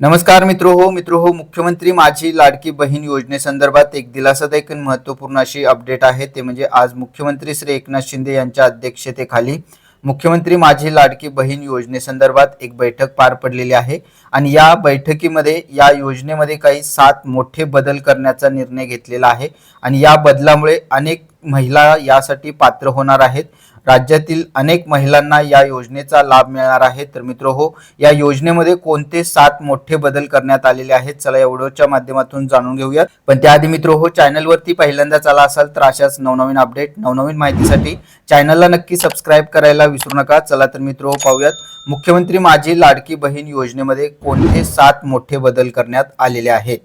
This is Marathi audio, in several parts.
नमस्कार मित्र हो मित्र हो मुख्यमंत्री माझी लाडकी बहीण योजनेसंदर्भात एक दिलासादायक आणि महत्त्वपूर्ण अशी अपडेट आहे. ते म्हणजे आज मुख्यमंत्री श्री एकनाथ शिंदे यांच्या अध्यक्षतेखाली मुख्यमंत्री माझी लाडकी बहीण योजनेसंदर्भात एक बैठक पार पडलेली आहे. आणि या बैठकीमध्ये या योजनेमध्ये काही सात मोठे बदल करण्याचा निर्णय घेतलेला आहे. आणि या बदलामुळे अनेक महिला यासाठी पात्र होणार आहेत. राज्यातील अनेक महिलांना या योजनेचा लाभ मिळणार आहे. तर मित्र हो या योजनेमध्ये कोणते सात मोठे बदल करण्यात आलेले आहेत? चला या व्हिडिओच्या माध्यमातून जाणून घेऊयात. पण त्याआधी मित्र हो चॅनलवरती पहिल्यांदाच आला असाल तर अशाच नवनवीन अपडेट नवनवीन माहितीसाठी चॅनलला नक्की सबस्क्राईब करायला विसरू नका. चला तर मित्र हो पाहूयात. मुख्यमंत्री माझी लाडकी बहीण योजनेमध्ये कोणते सात मोठे बदल करण्यात आलेले आहेत?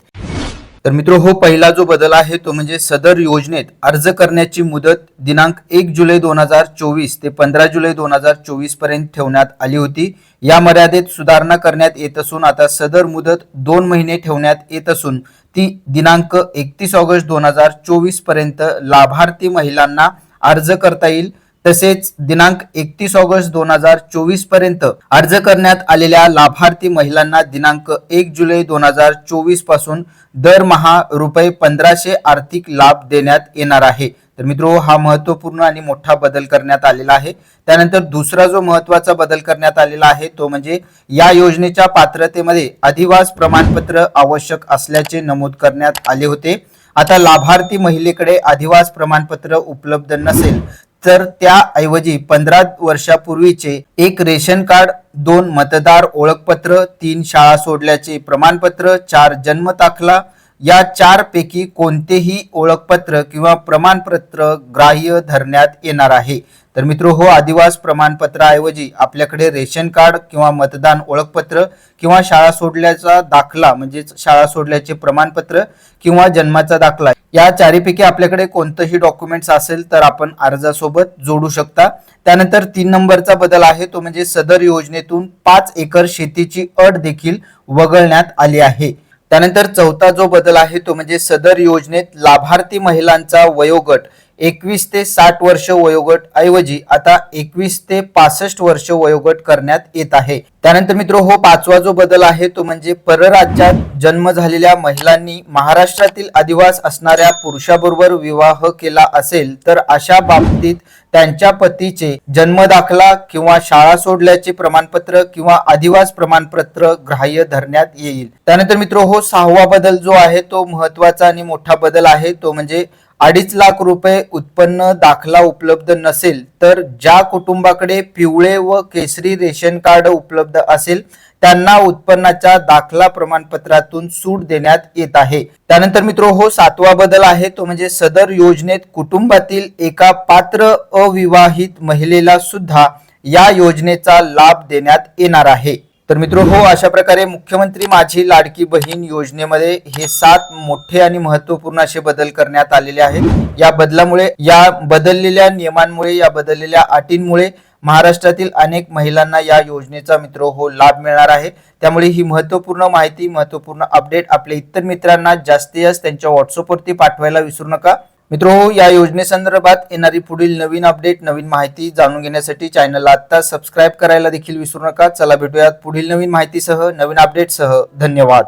तर मित्र हो पहिला जो बदल आहे तो म्हणजे सदर योजनेत अर्ज करण्याची मुदत दिनांक एक जुलै दोन हजार चोवीस ते पंधरा जुलै दोन हजार चोवीसपर्यंत ठेवण्यात आली होती. या मर्यादेत सुधारणा करण्यात येत असून आता सदर मुदत दोन महिने ठेवण्यात येत असून ती दिनांक एकतीस ऑगस्ट दोन हजार चोवीसपर्यंत लाभार्थी महिलांना अर्ज करता येईल. तसेच दिनांक एकतीस ऑगस्ट दोन हजार चोवीसपर्यंत अर्ज करण्यात आलेल्या लाभार्थी महिलांना दिनांक एक जुलै दोन हजार चोवीसपासून दरमहा रुपये पंधराशे आर्थिक लाभ देण्यात येणार आहे. तर मित्रो हा महत्त्वपूर्ण आणि मोठा बदल करण्यात आलेला आहे. त्यानंतर दुसरा जो महत्त्वाचा बदल करण्यात आलेला आहे तो म्हणजे या योजनेच्या पात्रतेमध्ये अधिवास प्रमाणपत्र आवश्यक असल्याचे नमूद करण्यात आले होते. आता लाभार्थी महिलेकडे अधिवास प्रमाणपत्र उपलब्ध नसेल तर त्याऐवजी पंधरा वर्षापूर्वीचे एक रेशन कार्ड दोन मतदार ओळखपत्र तीन शाळा सोडल्याचे प्रमाणपत्र चार जन्म दाखला या चारपैकी कोणतेही ओळखपत्र किंवा प्रमाणपत्र ग्राह्य धरण्यात येणार आहे. तर मित्र हो आदिवास प्रमाणपत्राऐवजी आपल्याकडे रेशन कार्ड किंवा मतदान ओळखपत्र किंवा शाळा सोडल्याचा दाखला म्हणजेच शाळा सोडल्याचे प्रमाणपत्र किंवा जन्माचा दाखला या चारीपैकी आपल्याकडे कोणतंही डॉक्युमेंट्स असेल तर आपण अर्जासोबत जोडू शकता. त्यानंतर तीन नंबरचा बदल आहे तो म्हणजे सदर योजनेतून पाच एकर शेतीची अट देखील वगळण्यात आली आहे. त्यानंतर चौथा जो बदल आहे तो म्हणजे सदर योजनेत लाभार्थी महिलांचा वयोगट. एकवीस ते साठ वर्ष वयोगट ऐवजी आता एकवीस ते पासष्ट वर्ष वयोगट करण्यात येत आहे. त्यानंतर मित्र हो पाचवा जो बदल आहे तो म्हणजे परराज्यात जन्म झालेल्या महिलांनी महाराष्ट्रातील अधिवास असणाऱ्या पुरुषाबरोबर विवाह केला असेल तर अशा बाबतीत त्यांच्या पतीचे जन्म दाखला किंवा शाळा सोडल्याचे प्रमाणपत्र किंवा अधिवास प्रमाणपत्र ग्राह्य धरण्यात येईल. त्यानंतर मित्र हो सहावा बदल जो आहे तो महत्त्वाचा आणि मोठा बदल आहे तो म्हणजे अडीच लाख रुपये उत्पन्न दाखला उपलब्ध नसेल तर ज्या कुटुंबाकडे पिवळे व केसरी रेशन कार्ड उपलब्ध असेल त्यांना उत्पन्नाच्या दाखला प्रमाणपत्रातून सूट देण्यात येत आहे. त्यानंतर मित्र हो सातवा बदल आहे तो म्हणजे सदर योजनेत कुटुंबातील एका पात्र अविवाहित महिलेला सुद्धा या योजनेचा लाभ देण्यात येणार आहे. तर मित्र हो अशा प्रकारे मुख्यमंत्री माझी लाडकी बहीण योजनेमध्ये हे सात मोठे आणि महत्त्वपूर्ण असे बदल करण्यात आलेले आहेत. या बदलामुळे या बदललेल्या नियमांमुळे या बदललेल्या अटींमुळे महाराष्ट्रातील अनेक महिलांना या योजनेचा मित्र हो लाभ मिळणार आहे. त्यामुळे ही महत्त्वपूर्ण माहिती महत्त्वपूर्ण अपडेट आपल्या इतर मित्रांना जास्तीत जास्त त्यांच्या व्हॉट्सअपवरती पाठवायला विसरू नका. मित्रो या योजनेसंदर्भात येणारी पुढील नवीन अपडेट नवीन माहिती जाणून घेण्यासाठी चॅनलला आत्ता सबस्क्राईब करायला देखील विसरू नका. चला भेटूयात पुढील नवीन माहितीसह नवीन अपडेटसह धन्यवाद.